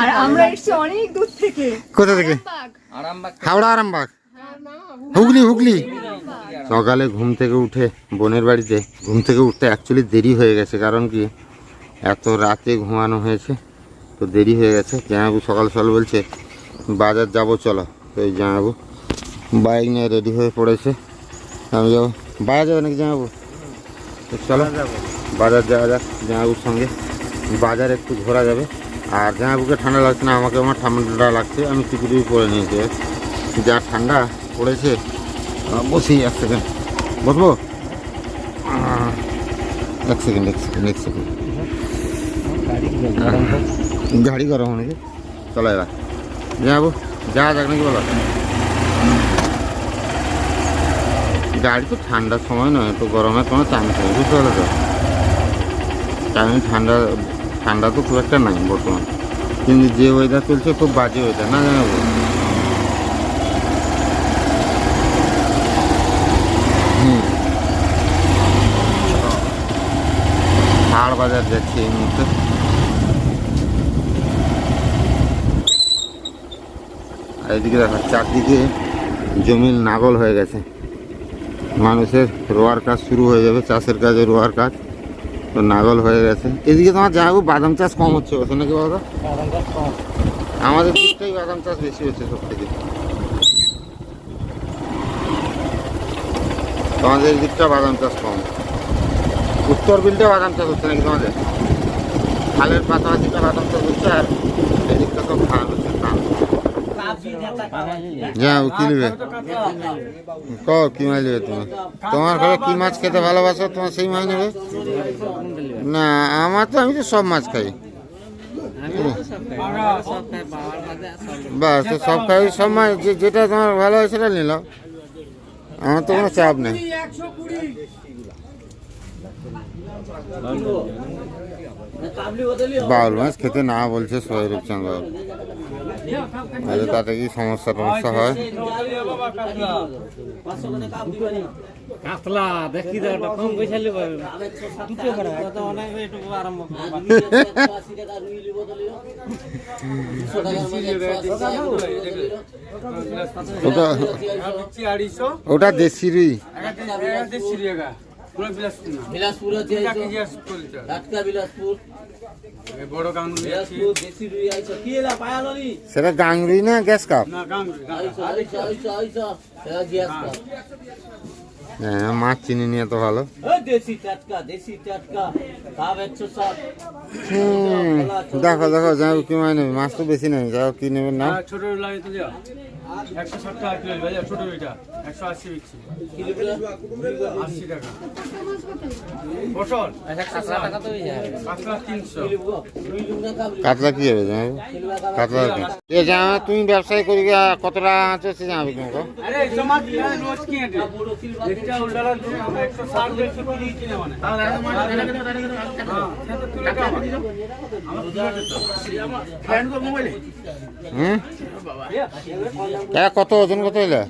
আর আমরা এসেছি অনেক দূর থেকে। কোথা থেকে? আরামবাগ। হাওড়া আরামবাগ? হুগলি। হুগলি সকালে ঘুম থেকে উঠে বোনের বাড়িতে। ঘুম থেকে উঠতে অ্যাকচুয়ালি দেরি হয়ে গেছে কারণ কি? এত রাতে ঘুমানো হয়েছে তো দেরি হয়ে গেছে। জামাবু সকাল সকাল বলছে বাজার যাব চলো। তো এই জামাবু বাইক নিয়ে রেডি হয়ে পড়েছে। আমি যাব। বাজার যাবে নাকি জামাবু তো চলো বাজার যাওয়া যাক জামাবুর সঙ্গে। বাজার একটু ঘোরা যাবে। আর জামাবুকে ঠান্ডা লাগছে না, আমাকে আমার ঠান্ডা লাগছে, আমি টুপি পরে নিয়েছি যা ঠান্ডা পড়েছে বসি এক সেকেন্ড বসবো? এক সেকেন্ড এক সেকেন্ড এক সেকেন্ড গাড়ি গরম নাকি চলো এবার। যাব যা যাক নাকি বলো। গাড়ি তো ঠান্ডার সময় নয়, তো গরমের কোনো চান্স নেই, বুঝতে পারল তো। ঠান্ডা ঠান্ডা তো খুব একটা নাই বর্তমান। কিন্তু যে ওয়েদার চলছে, খুব বাজে ওয়েদার না জানো হুম। হাড় বাজার যাচ্ছি এই মুহূর্তে। আর এদিকে দেখো, চারদিকে জমির নাগল হয়ে গেছে। মানুষের রোয়ার কাজ শুরু হয়ে যাবে, চাষের কাজে রোয়ার কাজ। তো নাগল হয়ে গেছে। এদিকে তোমার যা হোক বাদাম চাষ কম হচ্ছে ওখানে নাকি বলো আমাদের দিকটাই বাদাম চাষ বেশি হচ্ছে সব থেকে তোমাদের দিকটা বাদাম চাষ কম। উত্তর বিলটা বাদাম চাষ হচ্ছে নাকি তোমাদের? খালের পাশাপাশিটা বাদাম চাষ হচ্ছে আর এদিকটা সব হচ্ছে ধান। যাও কি নেবে? ক কি মাছ নেবে তুমি তোমার ঘরে কি মাছ খেতে ভালোবাসো, তোমার সেই মাছ নেবে? না, আমার তো আমি তো সব মাছ খাই। বাস, তো সব খাই, সব মাছ যেটা তোমার ভালো হয় সেটা নিলাম আমার তো কোনো চাপ নেই। বাউল মাছ খেতে না বলছে সোহেব রূপচাঁদ আরে তাতে কি সমস্যা টমস্যা হয়? কাতলা দেখি কম পয়সা লিব দুটো করে তো অনেক একটু আরম্ভ ওটা ওটা দেশি রুই। বিলাসপুর আছে টাটকা বিলাসপুর। গাঙ্গুলি সেটা গাংরুই না গ্যাস কাপ? গাঙ্গুলি হ্যাঁ। মাছ চিনি নিয়ে তো ভালো। এই দেশি টাটকা দেশি টাটকা। সব। 160 হুম দেখো দেখো যাও কি মানে নেবে? মাছ তো বেশি নেই যাও কি নেবে না? ছোট লাগে তো যা একশো ষাট টাকা কিলো একশো আশি বিক্রি আশি টাকা কাবলি কাতলা কি হবে জামাই কাতলা এ জামা তুমি ব্যবসায় করি কত টাকা আছে সে জমা সিলভার এটা মানে কত ওজন কত দিলে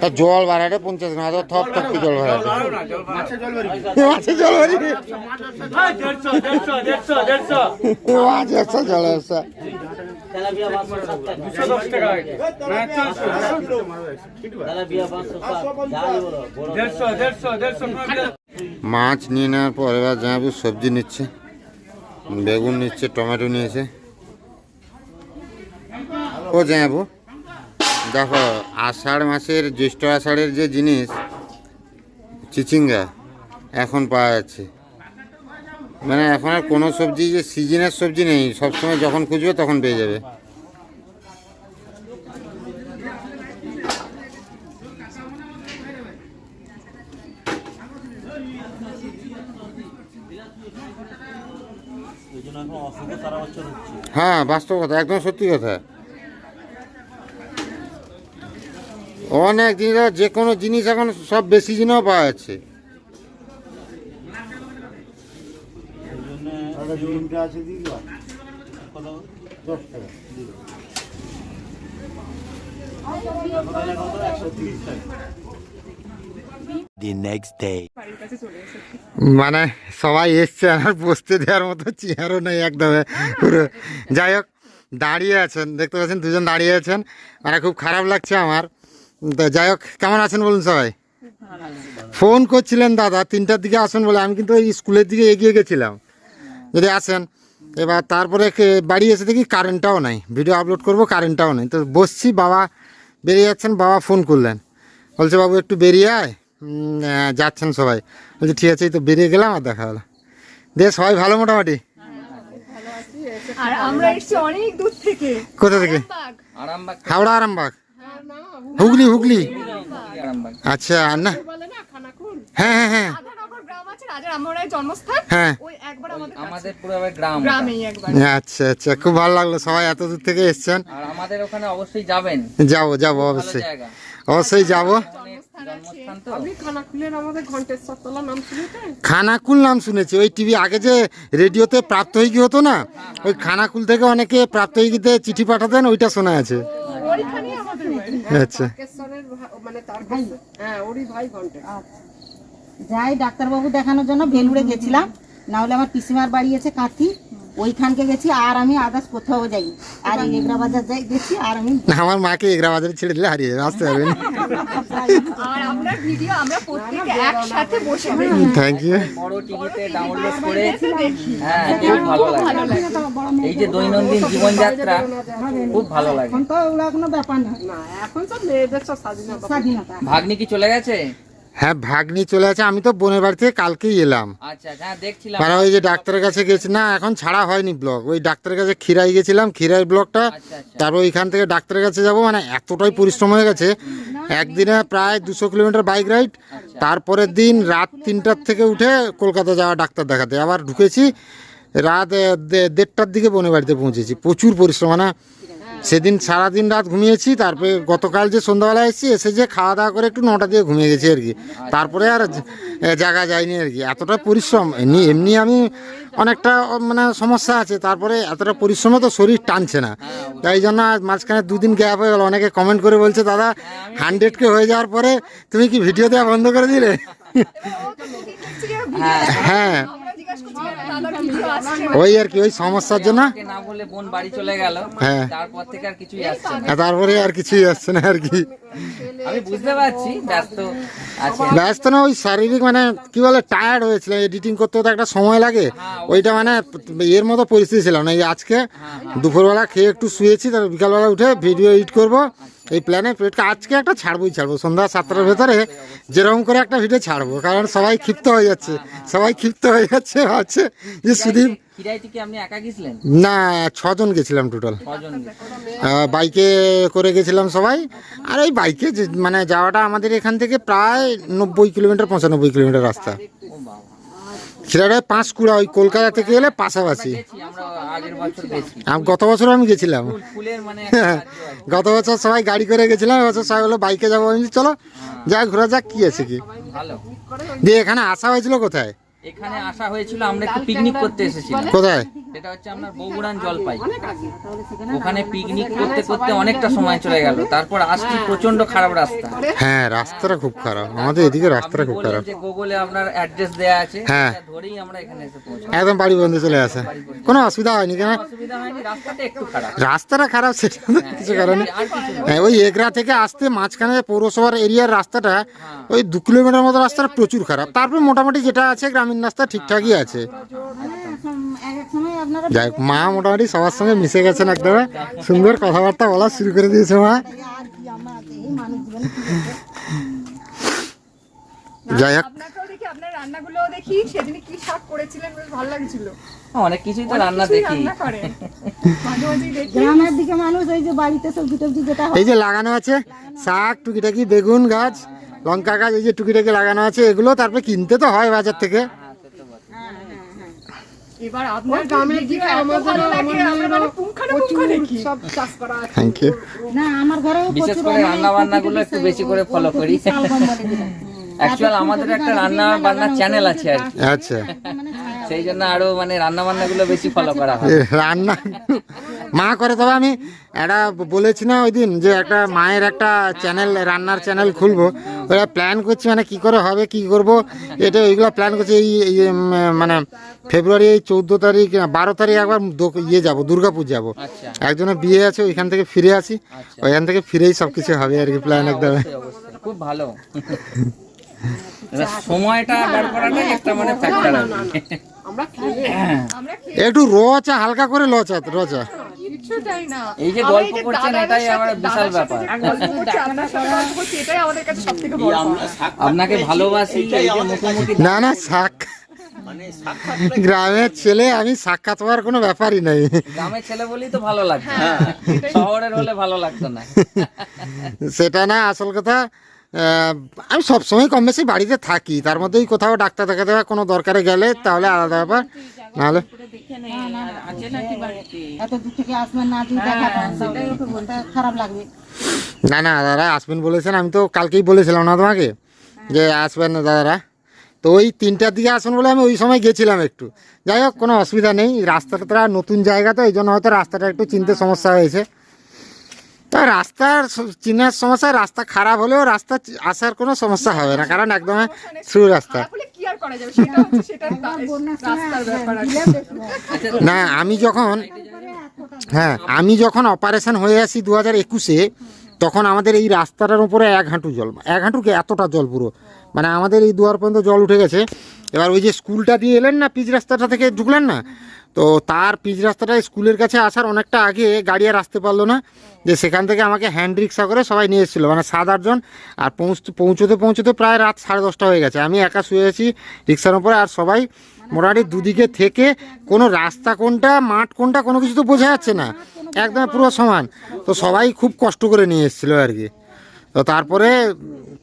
তা জল বাড়াটে পঞ্চাশ গ্রাম তো থপ থপ জল বাড়াটে মাছের জল দেড়শো মাছ একশো জল একশো তেলাপিয়া 560 দুশো দশ টাকা এটা। না চারশো তেলাপিয়া 560 যাই বলো বড় দেড়শো দেড়শো দেড়শো মাছ নিয়ে নেওয়ার পর এবার জামাবু সবজি নিচ্ছে বেগুন নিচ্ছে টমেটো নিয়েছে। ও জামাবু দেখো আষাঢ় মাসের জ্যৈষ্ঠ আষাঢ়ের যে জিনিস চিচিঙ্গা এখন পাওয়া যাচ্ছে। মানে এখন আর কোনো সবজি যে সিজনের সবজি নেই সবসময় যখন খুঁজবে তখন পেয়ে যাবে। হ্যাঁ বাস্তব কথা একদম সত্যি কথা। অনেক জিনিস আর যে কোনো জিনিস এখন সব বেশি জিনিসও পাওয়া যাচ্ছে। মানে সবাই এসছে আর বসতে দেওয়ার মতো চেয়ারও নেই একদম পুরো। যাই হোক দাঁড়িয়ে আছেন দেখতে পাচ্ছেন দুজন দাঁড়িয়ে আছেন। মানে খুব খারাপ লাগছে আমার। যাই হোক কেমন আছেন বলুন সবাই? ফোন করছিলেন দাদা তিনটার দিকে আসুন বলে আমি কিন্তু ওই স্কুলের দিকে এগিয়ে গেছিলাম। যদি আসেন এবার তারপরে কে- বাড়ি এসে দেখি কারেন্টটাও নাই। ভিডিও আপলোড করব কারেন্টটাও নেই। তো বসছি বাবা বেরিয়ে যাচ্ছেন বাবা ফোন করলেন। বলছে বাবু একটু বেরিয়ে আয়। যাচ্ছেন সবাই। বলছি ঠিক আছে এই তো বেরিয়ে গেলাম আর দেখা হলো। দিয়ে সবাই ভালো মোটামুটি? আর আমরা এসেছি অনেক দূর কোথা থেকে? আরামবাগ আরামবাগ। হাওড়া আরামবাগ। হুগলি হুগলি। আচ্ছা আর না। হ্যাঁ হ্যাঁ হ্যাঁ। হ্যাঁ। ওই একবার আমাদের কাছে। আমাদের পুরো আবার গ্রাম ওটা। গ্রামেই একবার। আচ্ছা আচ্ছা। খুব ভালো লাগল। সবাই এত দূর থেকে এসছেন। আমাদের ওখানে অবশ্যই যাবেন। যাব যাব অবশ্যই। অবশ্যই যাব। অনেক জন্মস্থান তো। খানাকুল নাম শুনেছি। ওই টিভি আগে যে রেডিওতে প্রাপ্তহিকী হতো না ওই খানাকুল থেকে অনেকে প্রাপ্তহিকীতে চিঠি পাঠাতেন ওইটা শোনা আছে ওইখানেই আমাদের বাড়ি। আচ্ছা। যাই ডাক্তারবাবু দেখানোর জন্য ভেলুড়ে গেছিলাম। না হলে আমার পিসিমার বাড়ি আছে কাঁথি। ওইখানকে গেছি আর আমি আদার্স কোথাও যাই আর এই এগরা বাজার যাই গেছি আর আমি আমার মাকে এগরা বাজারে ছেড়ে দিলে হারিয়ে যাবে আসতে পারবেন আর আপনার ভিডিও আমরা প্রত্যেকে একসাথে বসে দেখি থ্যাংক ইউ বড় টিভিতে ডাউনলোড করে হ্যাঁ খুব ভালো লাগে। এই যে দৈনন্দিন জীবনযাত্রা খুব ভালো লাগে। এখন তো ওগুলো কোনো ব্যাপার না। এখন সব মেয়েদের সব স্বাধীনতা। ভাগ্নি কি চলে গেছে? হ্যাঁ ভাগ্নি চলে আছে আমি তো বোনের বাড়ি থেকে কালকেই এলাম। আচ্ছা হ্যাঁ দেখছিলাম। মানে ওই যে ডাক্তারের কাছে গেছি না এখন ছাড়া হয়নি ব্লগ। ওই ডাক্তারের কাছে খিরাই গেছিলাম খিরাই ব্লগটা। আচ্ছা আচ্ছা। তারপর ওইখান থেকে ডাক্তারের কাছে যাব। মানে এতটাই পরিশ্রম হয়ে গেছে একদিনে প্রায় দুশো কিলোমিটার বাইক রাইড তারপরের দিন রাত তিনটার থেকে উঠে কলকাতা যাওয়া ডাক্তার দেখাতে। আবার ঢুকেছি, রাত দেড়টার দিকে বনে বাড়িতে পৌঁছেছি। প্রচুর পরিশ্রম মানে সেদিন সারাদিন রাত ঘুমিয়েছি তারপরে গতকাল যে সন্ধ্যাবেলা এসেছি এসে যে খাওয়া দাওয়া করে একটু নটা দিয়ে ঘুমিয়ে গেছি আর কি। তারপরে আর জায়গা যায়নি আর কি। এতটা পরিশ্রম এমনি এমনি আমি অনেকটা মানে সমস্যা আছে তারপরে এতটা পরিশ্রমে তো শরীর টানছে না। তাই জন্য মাঝখানে দুদিন গ্যাপ হয়ে গেল। অনেকে কমেন্ট করে বলছে দাদা হান্ড্রেড কে হয়ে যাওয়ার পরে তুমি কি ভিডিও দেওয়া বন্ধ করে দিলে? হ্যাঁ। ওই আর কি ওই সমস্যার জন্য? না বলে বোন বাড়ি চলে গেল হ্যাঁ। তারপর থেকে আর কিছুই আসছে না। তারপরে আর কিছুই আসছে না আর কি। আমি বুঝতে পারছি ব্যস্ত আছে। ব্যস্ত না ওই শারীরিক মানে কি বলে টায়ার্ড হয়েছিল এডিটিং করতে তো একটা সময় লাগে। ওইটা মানে এর মতো পরিস্থিতি ছিল না। এই আজকে দুপুরবেলা খেয়ে একটু শুয়েছি তারপর বিকালবেলা উঠে ভিডিও এডিট করব। এই প্ল্যানে পেটকে আজকে একটা ছাড়বোই ছাড়বো। সন্ধ্যা সাতটার ভেতরে যেরকম করে একটা ভিডিও ছাড়বো কারণ সবাই ক্ষিপ্ত হয়ে যাচ্ছে সবাই ক্ষিপ্ত হয়ে যাচ্ছে ভাবছে যে সুদীপ খিরাইতে কি আপনি একা গেছিলেন? না ছজন গেছিলাম টোটাল বাইকে করে গেছিলাম সবাই। আর ওই বাইকে মানে যাওয়াটা আমাদের এখান থেকে প্রায় নব্বই কিলোমিটার পঁচানব্বই কিলোমিটার রাস্তা। সেটা পাঁশকুড়া ওই কলকাতা থেকে এলে পাশাপাশি। গত বছর আমি গেছিলাম। গত বছর সবাই গাড়ি করে গেছিলাম এবছর সবাই বলল বাইকে যাব। চলো যা ঘোরা যাক কি আছে কি? দিয়ে এখানে আসা হয়েছিল কোথায়? এখানে আসা হয়েছিল আমরা একটু পিকনিক করতে এসেছিলাম। কোথায়? সেটা হচ্ছে আপনার বগুড়ান জলপাই। ওখানে পিকনিক করতে করতে অনেকটা সময় চলে গেল। তারপর আসছি প্রচণ্ড খারাপ রাস্তা। হ্যাঁ রাস্তাটা খুব খারাপ। আমাদের এদিকে রাস্তাটা খুব খারাপ। যে গুগলে আপনার অ্যাড্রেস দেয়া আছে হ্যাঁ। ধরেই আমরা এখানে এসে পৌঁছালাম। একদম বাড়ি বন্ধু চলে আসে কোনো অসুবিধা হয়নি কেন? অসুবিধা হয়নি রাস্তাটা একটু খারাপ। রাস্তাটা খারাপ সেটা কিছু কারণে আর কিছু না। হ্যাঁ ওই এগরা থেকে আসতে মাঝখানে পৌরসভার এরিয়ার রাস্তাটা ওই দু কিলোমিটার মতো রাস্তাটা প্রচুর খারাপ। তারপর মোটামুটি যেটা আছে গ্রামীণ রাস্তা ঠিকঠাকই আছে। যাই হোক, মা মোটামুটি সবার সঙ্গে মিশে গেছেন একদম। সুন্দর কথাবার্তা বলা শুরু করে দিয়েছে মা? যাই হোক। আপনাকেও দেখি আপনার রান্নাগুলোও দেখি। সেদিন কি শাক করেছিলেন বেশ ভালো লাগছিল। অনেক কিছুই তো রান্না দেখি। রান্না করে মাঝে মাঝে দেখি। গ্রামের দিকে মানুষ ওই যে বাড়িতে সবজি টবজি যেটা এই যে লাগানো আছে শাক টুকিটাকি বেগুন গাছ লঙ্কা গাছ এই যে টুকিটাকি লাগানো আছে এগুলো তারপরে কিনতে তো হয় বাজার থেকে। এবার আপনার গ্রামের দিকে আমাদের মানে পুঙ্খানুপুঙ্খ দেখি। থ্যাংক ইউ না আমার ঘরেও বিশেষ করে রান্না বান্না গুলো একটু বেশি করে ফলো করি। শালগম বলে দিলাম। অ্যাকচুয়াল আমাদের একটা রান্না বান্নার চ্যানেল আছে আর আচ্ছা। মানে সেই জন্য আরও মানে রান্না বান্না গুলো বেশি ফলো করা হয়। রান্না মা করে তবে আমি একটা বলেছি না ওই দিন যে একটা মায়ের একটা চ্যানেল রান্নার চ্যানেল খুলবো। ওরা প্ল্যান করছি মানে কি করে হবে কি করব এটা ওইগুলো প্ল্যান করছি। এই এই, মানে ফেব্রুয়ারি এই চৌদ্দ তারিখ বারো তারিখ একবার দো- ইয়ে যাব দুর্গাপুর যাব। আচ্ছা। একজনের বিয়ে আছে ওইখান থেকে ফিরে আসি। ওইখান থেকে ফিরেই সব কিছু হবে আর কি প্ল্যান একদম। খুব ভালো। সময়টা বার করাটাই একটা মানে ফ্যাক্টর একটু র চা হালকা করে ল চা র চা। কিছুটাই না এই যে গল্প করছেন, এটাই আমার বিশাল দাদার সাথে যে ব্যাপার। গল্প করছি, আপনার সাথে গল্প করছি, এটাই আমাদের কাছে সবথেকে বড় পাওয়া। আপনাকে ভালোবাসি এই যে মুখোমুখি না না সাক মানে গ্রামের ছেলে আমি সাক্ষাৎ হওয়ার কোনো ব্যাপারই নাই। গ্রামের ছেলে বলেই তো ভালো লাগছে শহরের হলে ভালো লাগতো না। সেটা না আসল কথা আমি সবসময় কম বেশি বাড়িতে থাকি। তার মধ্যেই কোথাও ডাক্তার দেখাতে হয় কোনো দরকারে গেলে তাহলে আলাদা ব্যাপার। নাহলে আসবেন না না না দাদারা আসবেন বলেছেন। আমি তো কালকেই বলেছিলাম না তোমাকে যে আসবেন না দাদারা। তো ওই তিনটার দিকে আসুন বলে আমি ওই সময় গেছিলাম একটু। যাই হোক কোনো অসুবিধা নেই। রাস্তাটা নতুন জায়গা তো এই জন্য হয়তো রাস্তাটা একটু চিনতে সমস্যা হয়েছে। তা রাস্তার চিনার সমস্যা রাস্তা খারাপ হলেও রাস্তা আসার কোনো সমস্যা হবে না কারণ একদম থ্রু রাস্তা। খারাপ হলে কি আর করা যাবে? সেটা হচ্ছে সেটার রাস্তার ব্যাপার আছে। না আমি যখন হ্যাঁ আমি যখন অপারেশন হয়ে আসি দু হাজার একুশে তখন আমাদের এই রাস্তাটার উপরে এক হাঁটু জল এক হাঁটু কি এতটা জল পুরো। মানে আমাদের এই দুয়ার পর্যন্ত জল উঠে গেছে। এবার ওই যে স্কুলটা দিয়ে এলেন না পিচ রাস্তাটা থেকে ঢুকলেন না? তো তার পিচ রাস্তাটা স্কুলের কাছে আসার অনেকটা আগে গাড়ি আর আসতে পারল না। যে সেখান থেকে আমাকে হ্যান্ড রিক্সা করে সবাই নিয়ে এসেছিল মানে সাত আটজন আর পৌঁছতে পৌঁছতে পৌঁছতে প্রায় রাত সাড়ে দশটা হয়ে গেছে। আমি একা শুয়ে আছি রিক্সার উপরে আর সবাই মোটামুটি দুদিকে থেকে কোনো রাস্তা কোনটা, মাঠ কোনটা কোনো কিছু তো বোঝা যাচ্ছে না। একদম পুরো সমান। তো সবাই খুব কষ্ট করে নিয়ে এসেছিল আর কি। তো তারপরে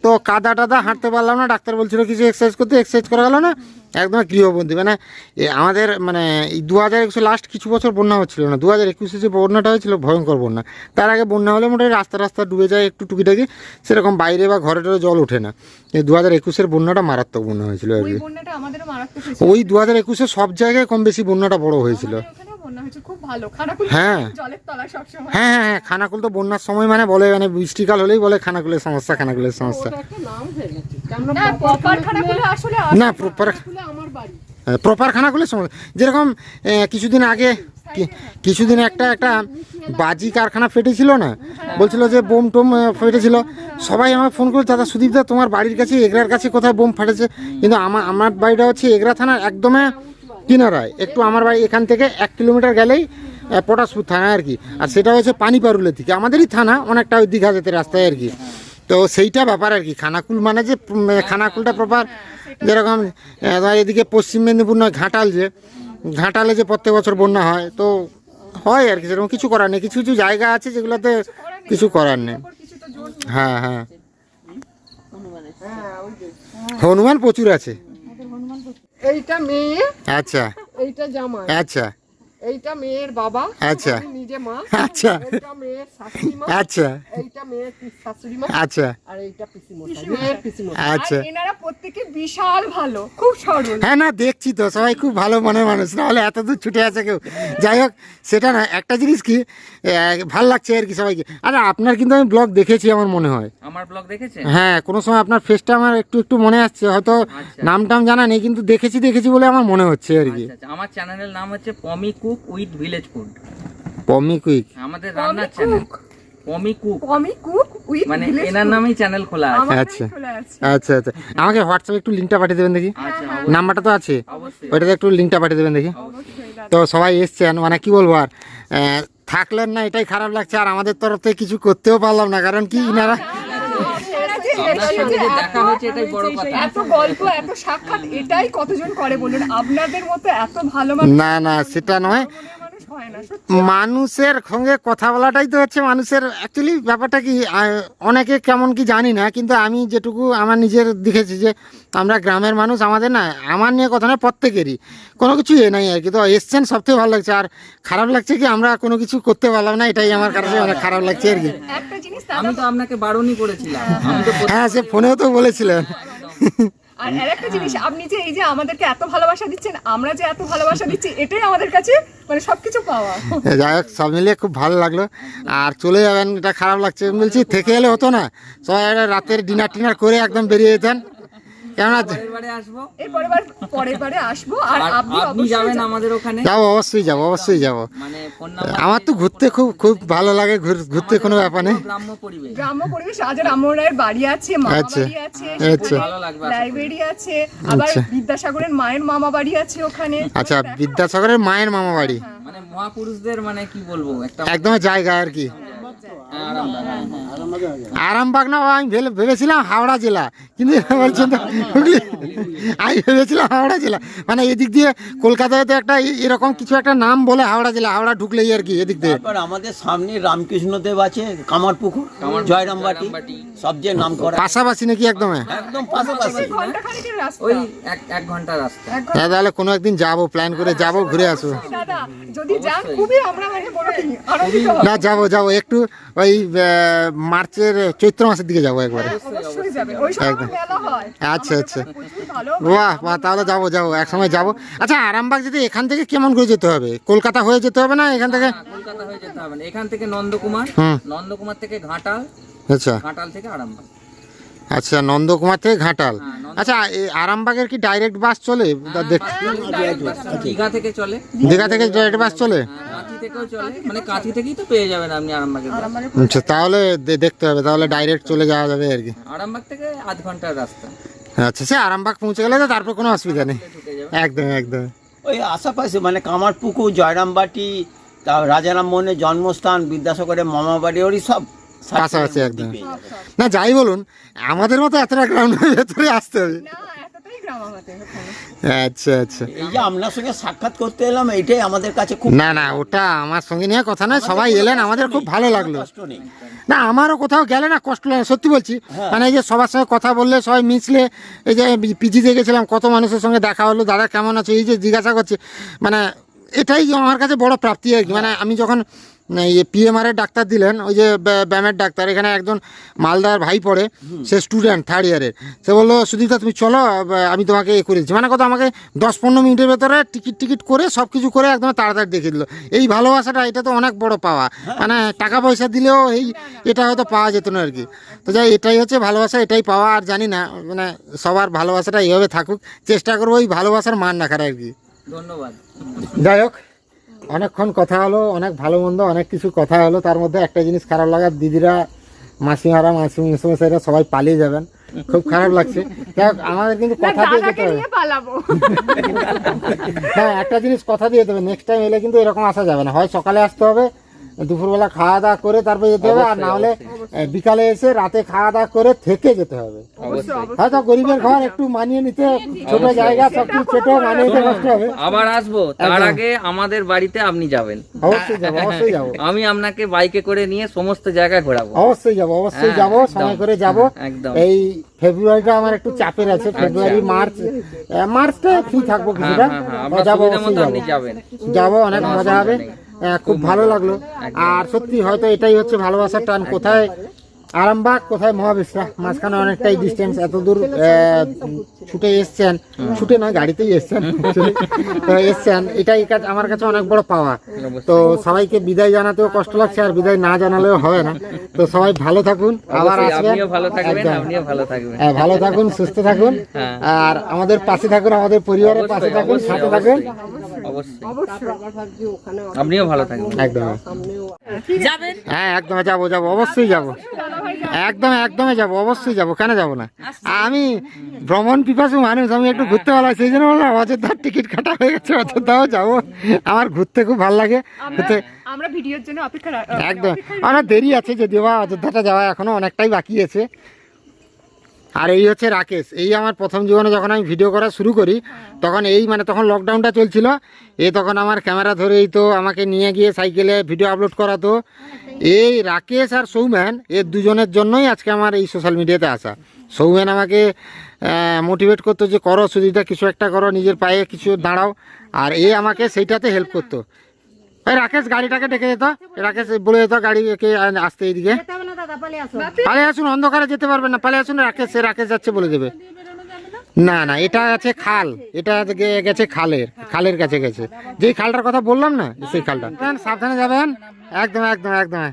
তো কাদা টাদা হাঁটতে পারলাম না ডাক্তার বলছিল কিছু এক্সারসাইজ করতে এক্সারসাইজ করা গেলো না একদম গৃহবন্দী। মানে আমাদের মানে এই দু হাজার একুশে লাস্ট কিছু বছর বন্যা হচ্ছিল না দু হাজার একুশে যে বন্যাটা হয়েছিল ভয়ঙ্কর বন্যা। তার আগে বন্যা হলে মোটামুটি রাস্তা রাস্তা ডুবে যায় একটু টুকিটাকি সেরকম বাইরে বা ঘরে টরে জল ওঠে না। এই দু হাজার একুশের বন্যাটা মারাত্মক বন্যা হয়েছিল আর কি। ওই দু হাজার একুশে সব জায়গায় কম বেশি বন্যাটা বড় হয়েছিল। বন্যা হয়েছে খুব ভালো। খানাকুল হ্যাঁ। জলের তলায় সবসময়। হ্যাঁ হ্যাঁ হ্যাঁ খানাকুল তো বন্যার সময় মানে বলে মানে বৃষ্টিকাল হলেই বলে খানাকুলের সমস্যা খানাকুলের সমস্যা। না প্রপার খানাকুলে আসলে না প্রপার প্রপার খানাকুলের সমস্যা যেরকম কিছুদিন আগে কি- কিছুদিন একটা একটা বাজি কারখানা ফেটেছিল না? বলছিল যে বোম টোম ফেটেছিল। সবাই আমার ফোন করে দাদা সুদীপদা তোমার বাড়ির কাছে এগরার কাছে কোথায় বোম ফেটেছে? কিন্তু আমার আমার বাড়িটা হচ্ছে এগরা থানার একদমে কিনারায় একটু আমার বাড়ি এখান থেকে এক কিলোমিটার গেলেই পটাশপুর থানা আর কি আর সেটা হচ্ছে পানিপারুলের দিকে আমাদেরই থানা অনেকটা ওই দীঘা যেতে রাস্তায় আর কি তো সেইটা ব্যাপার আর কি খানাকুল মানে যে খানাকুলটা প্রপার যেরকম এদিকে পশ্চিম মেদিনীপুর নয় ঘাটাল যে ঘাটালে যে প্রত্যেক বছর বন্যা হয় তো হয় আর কি সেরকম কিছু করার নেই কিছু কিছু জায়গা আছে যেগুলোতে কিছু করার নেই হ্যাঁ হ্যাঁ হনুমান প্রচুর আছে এইটা মেয়ে আচ্ছা। এইটা জামাই। আচ্ছা। এইটা মেয়ের বাবা আচ্ছা। নিজে মা। আচ্ছা। এইটা মেয়ের শাশুড়ি মা। আচ্ছা। এইটা মেয়ের পি- শাশুড়ি মা। আচ্ছা। আর এইটা পিসিমশাই। মেয়ের পিসিমশাই। আচ্ছা। এনারা প্রত্যেকে বিশাল ভালো খুব সরল। হ্যাঁ না দেখছি তো সবাই খুব ভালো মনের মানুষ। না হলে এত দূর ছুটে আছে কেউ। যাই হোক সেটা না একটা জিনিস কি ভালো লাগছে আর কি সবাইকে। আরে আপনার কিন্তু আমি ব্লগ দেখেছি আমার মনে হয়। আমার ব্লগ দেখেছেন? হ্যাঁ কোনো সময় আপনার ফেসটা আমার একটু একটু মনে আসছে। হয়তো নাম টাম জানা নেই কিন্তু দেখেছি দেখেছি বলে আমার মনে হচ্ছে আর কি। আচ্ছা আচ্ছা। আমার চ্যানেলের নাম হচ্ছে Pomi cook with village food Pomi quick আমাদের রান্নার চ্যানেল পমি কুক কমি কুক উইথ মানে এনার নামেই চ্যানেল খোলা আছে। আচ্ছা। আচ্ছা আচ্ছা। আমাকে হোয়াটসঅ্যাপে একটু লিংকটা পাঠিয়ে দেবেন দেখি। আচ্ছা নাম্বারটা তো আছে। অবশ্যই। ওইটাতে একটু লিঙ্কটা পাঠিয়ে দেবেন দেখি। অবশ্যই তো সবাই এসছেন মানে কি বলব আর থাকলেন না এটাই খারাপ লাগছে। আর আমাদের তরফ থেকে কিছু করতেও পারলাম না কারণ কি ইনারা এনারা যে আপনার এসে সঙ্গে যে যে এত- দেখা হয়েছে এটাই বড় কথা। এত গল্প এত সাক্ষাৎ এটাই কতজন করে বলুন? আপনাদের মতো এত ভালো না না সেটা নয়। মানুষের সঙ্গে কথা বলাটাই তো হচ্ছে মানুষের অ্যাকচুয়ালি ব্যাপারটা কি অনেকে কেমন কি জানি না কিন্তু আমি যেটুকু আমার নিজের দেখেছি যে আমরা গ্রামের মানুষ আমাদের না আমার নিয়ে কথা নয় প্রত্যেকেরই। কোনো কিছু এ নাই আর কি। তো এসছেন সবথেকে ভালো লাগছে। আর খারাপ লাগছে কি আমরা কোনো কিছু করতে পারলাম না এটাই আমার কাছে অনেক খারাপ লাগছে আর কি। আমি তো আপনাকে বারণই করেছিলাম। তো হ্যাঁ সে ফোনেও তো বলেছিলেন। আর আরেকটা জিনিস আপনি যে এই যে আমাদেরকে এত ভালোবাসা দিচ্ছেন আমরা যে এত ভালোবাসা দিচ্ছি এটাই আমাদের কাছে মানে সবকিছু পাওয়া। যাই হোক সব মিলিয়ে খুব ভালো লাগল। আর চলে যাবেন এটা খারাপ লাগছে। বলছি থেকে এলে হতো না। সবাই রাতের ডিনার টিনার করে একদম বেরিয়ে যেতেন। আমাদের ওখানে? যাব অবশ্যই যাব অবশ্যই যাব। মানে আমার তো ঘুরতে খুব খুব ভালো লাগে ঘুর- ঘুরতে কোনো ব্যাপার নেই। গ্রাম্য পরিবেশ। আজ রামমোহন রায়ের বাড়ি আছে মামা আচ্ছা, বাড়ি আছে আচ্ছা। লাইব্রেরি আছে আবার আচ্ছা। বিদ্যাসাগরের মায়ের মামা বাড়ি আছে ওখানে। আচ্ছা বিদ্যাসাগরের মায়ের মামা বাড়ি? মানে মহাপুরুষদের মানে কি বলব একদম জায়গা আর কি। আরামবাগ না আমি ভেবে- ভেবেছিলাম হাওড়া জেলা কিন্তু বলছেন তো হুগলি। আমি ভেবেছিলাম হাওড়া জেলা। মানে এদিক দিয়ে কলকাতায় তো একটা এরকম কিছু একটা নাম বলে হাওড়া জেলা হাওড়া ঢুকলেই আর কি এদিক দিয়ে। আমাদের সামনে রামকৃষ্ণদেব আছে কামারপুকুর জয়রামবাটি সবচেয়ে নাম করা। পাশাপাশি নাকি একদম? একদম পাশাপাশি। ঘণ্টা খানিকের রাস্তা। ওই এক এক ঘণ্টা রাস্তা। হ্যাঁ তাহলে কোনো একদিন যাব প্ল্যান করে যাব ঘুরে আসব। যদি যান খুবই আমরা মানে বড় না যাব যাব একটু ওই মার্চের চৈত্র মাসের দিকে যাব একবারে। অবশ্যই যাবে। ওই সময় আবার মেলা হয়। আচ্ছা আচ্ছা। বাহ বাহ তাহলে যাব যাব এক সময় যাব। আচ্ছা আরামবাগ যদি এখান থেকে কেমন করে যেতে হবে? কলকাতা হয়ে যেতে হবে না এখান থেকে? কলকাতা হয়ে যেতে হবে এখান থেকে নন্দকুমার হুম। নন্দকুমার থেকে ঘাটাল আচ্ছা। ঘাটাল থেকে আরামবাগ। আচ্ছা নন্দকুমার থেকে ঘাটাল। হ্যাঁ, আচ্ছা আরামবাগের কি ডাইরেক্ট বাস চলে? দীঘা থেকে চলে। দীঘা থেকে ডাইরেক্ট বাস চলে? হ্যাঁ, থেকেও চলে মানে কাঁথি থেকেই তো পেয়ে যাবেন আপনি আরামবাগের আচ্ছা তাহলে দেখতে হবে তাহলে ডাইরেক্ট চলে যাওয়া যাবে আর কি। আরামবাগ থেকে আধ ঘণ্টার রাস্তা। আচ্ছা সে আরামবাগ পৌঁছে গেলে তো তারপর কোনো অসুবিধা নেই। একদম একদম। ওই আশেপাশে মানে কামারপুকুর জয়রামবাটি তা রাজারাম মোহনের জন্মস্থান বিদ্যাসাগরের মামাবাড়ি ওরই সব পাশাপাশি একদম। না যাই বলুন আমাদের মতো এতটা গ্রাউন্ডের ভেতরে আসতে হবে। আচ্ছা আচ্ছা। এই যে আপনার সঙ্গে সাক্ষাৎ করতে এলাম এটাই আমাদের কাছে খুব না না ওটা আমার সঙ্গে নিয়ে কথা নয় সবাই এলেন আমাদের খুব ভালো লাগল। কষ্ট নেই। না আমারও কোথাও গেলে না কষ্ট লাগে সত্যি বলছি। মানে এই যে সবার সঙ্গে কথা বললে সবাই মিশলে এই যে পিজিতে গেছিলাম কত মানুষের সঙ্গে দেখা হলো দাদা কেমন আছে এই যে জিজ্ঞাসা করছে মানে এটাই আমার কাছে বড় প্রাপ্তি আর কি। মানে আমি যখন পিএমআর এর ডাক্তার দিলেন ওই যে ব্যা- ব্যায়ামের ডাক্তার এখানে একজন মালদার ভাই পড়ে সে স্টুডেন্ট থার্ড ইয়ারের সে বলল সুদীপদা তুমি চলো আমি তোমাকে এ করে দিচ্ছি। মানে কত আমাকে দশ পনেরো মিনিটের ভেতরে টিকিট টিকিট করে সব কিছু করে একদম তাড়াতাড়ি দেখিয়ে দিল। এই ভালোবাসাটা এটা তো অনেক বড় পাওয়া। মানে টাকা পয়সা দিলেও এই এটা হয়তো পাওয়া যেত না আর কি তো যাই এটাই হচ্ছে ভালোবাসা এটাই পাওয়া। আর জানি না মানে সবার ভালোবাসাটা এইভাবে থাকুক। চেষ্টা করব ওই ভালোবাসার মান রাখার আর কি ধন্যবাদ। যাই হোক। অনেকক্ষণ কথা হলো অনেক ভালো মন্দ অনেক কিছু কথা হলো তার মধ্যে একটা জিনিস খারাপ লাগার দিদিরা মাসিমারা মাসি মেসোমশাইরা সবাই পালিয়ে যাবেন। খুব খারাপ লাগছে। আমাদের কিন্তু কথা দিয়ে যেতে হবে। হ্যাঁ একটা জিনিস কথা দিয়ে দেবে। নেক্সট টাইম এলে কিন্তু এরকম আসা যাবে না। হয় সকালে আসতে হবে দুপুরবেলা খাওয়া দাওয়া করে তারপরে যেতে হবে আর না হলে বিকালে এসে রাতে খাওয়া দাওয়া করে থেকে যেতে হবে। হয়তো গরিবের ঘর একটু মানিয়ে নিতে ছোট জায়গা সব কিছু ছোট মানিয়ে নিতে কষ্ট হবে। আবার আসব তার আগে আমাদের বাড়িতে আপনি যাবেন। অবশ্যই যাব অবশ্যই যাব। আমি আপনাকে বাইকে করে নিয়ে সমস্ত জায়গায় ঘোরাবো। অবশ্যই যাব অবশ্যই যাব সময় করে যাব। একদম। এই ফেব্রুয়ারিটা আমার একটু চাপের আছে ফেব্রুয়ারি মার্চ মার্চটা ফ্রি থাকব হ্যাঁ কিছুটা। হ্যাঁ হ্যাঁ যাব অবশ্যই যাব। যাব অনেক মজা হবে। খুব ভালো লাগল। আর সত্যি হয়তো এটাই হচ্ছে ভালোবাসার টান। কোথায় আরামবাগ কোথায় মহাবিশ্রা মাঝখানে অনেকটাই ডিস্টেন্স এত দূর ছুটে এসছেন। ছুটে নয় গাড়িতেই এসছেন। তো এসছেন। এটাই কাজ- আমার কাছে অনেক বড় পাওয়া। তো সবাইকে বিদায় জানাতেও কষ্ট লাগছে আর বিদায় না জানালেও হবে না। তো সবাই ভালো থাকুন আবার আসবেন। ভালো হ্যাঁ, ভালো থাকুন সুস্থ থাকুন। হ্যাঁ। আর আমাদের পাশে থাকুন আমাদের পরিবারের পাশে থাকুন সাথে থাকুন। অবশ্যই। আপনিও ভালো থাকবেন। একদম। হ্যাঁ একদম যাব যাব অবশ্যই যাব। একদম একদমই যাব অবশ্যই যাব। কেন যাব না? আমি ভ্রমণ পিপাসু মানুষ আমি একটু ঘুরতে ভালো সেই জন্য বললাম অযোধ্যার টিকিট কাটা হয়ে গেছে অযোধ্যাও যাব। আমার ঘুরতে খুব ভালো লাগে। ঘুরতে আমরা ভিডিওর জন্য অপেক্ষা একদম। অনেক দেরি আছে যদিও বা অযোধ্যাটা যাওয়া এখনও অনেকটাই বাকি আছে। আর এই হচ্ছে রাকেশ। এই আমার প্রথম জীবনে যখন আমি ভিডিও করা শুরু করি তখন এই মানে তখন লকডাউনটা চলছিল। এ তখন আমার ক্যামেরা ধরেই তো আমাকে নিয়ে গিয়ে সাইকেলে ভিডিও আপলোড করাতো। এই রাকেশ আর সৌম্যান এর দুজনের জন্যই আজকে আমার এই সোশ্যাল মিডিয়াতে আসা। সৌম্যান আমাকে মোটিভেট করতো যে করো সুবিধা কিছু একটা করো নিজের পায়ে কিছু দাঁড়াও। আর এ আমাকে সেইটাতে হেল্প করতো। এই রাকেশ গাড়িটাকে ডেকে যেত রাকেশ বলে যেত গাড়ি কে আসতে এইদিকে। পালে পালিয়ে আসুন অন্ধকারে যেতে পারবেন না। পালে আসুন রাকেশ সে রাকেশ যাচ্ছে বলে দেবে। না না এটা আছে খাল। এটা গেছে খালের খালের কাছে গেছে। যেই খালটার কথা বললাম না সেই খালটা। সাবধানে যাবেন। একদম একদম একদম।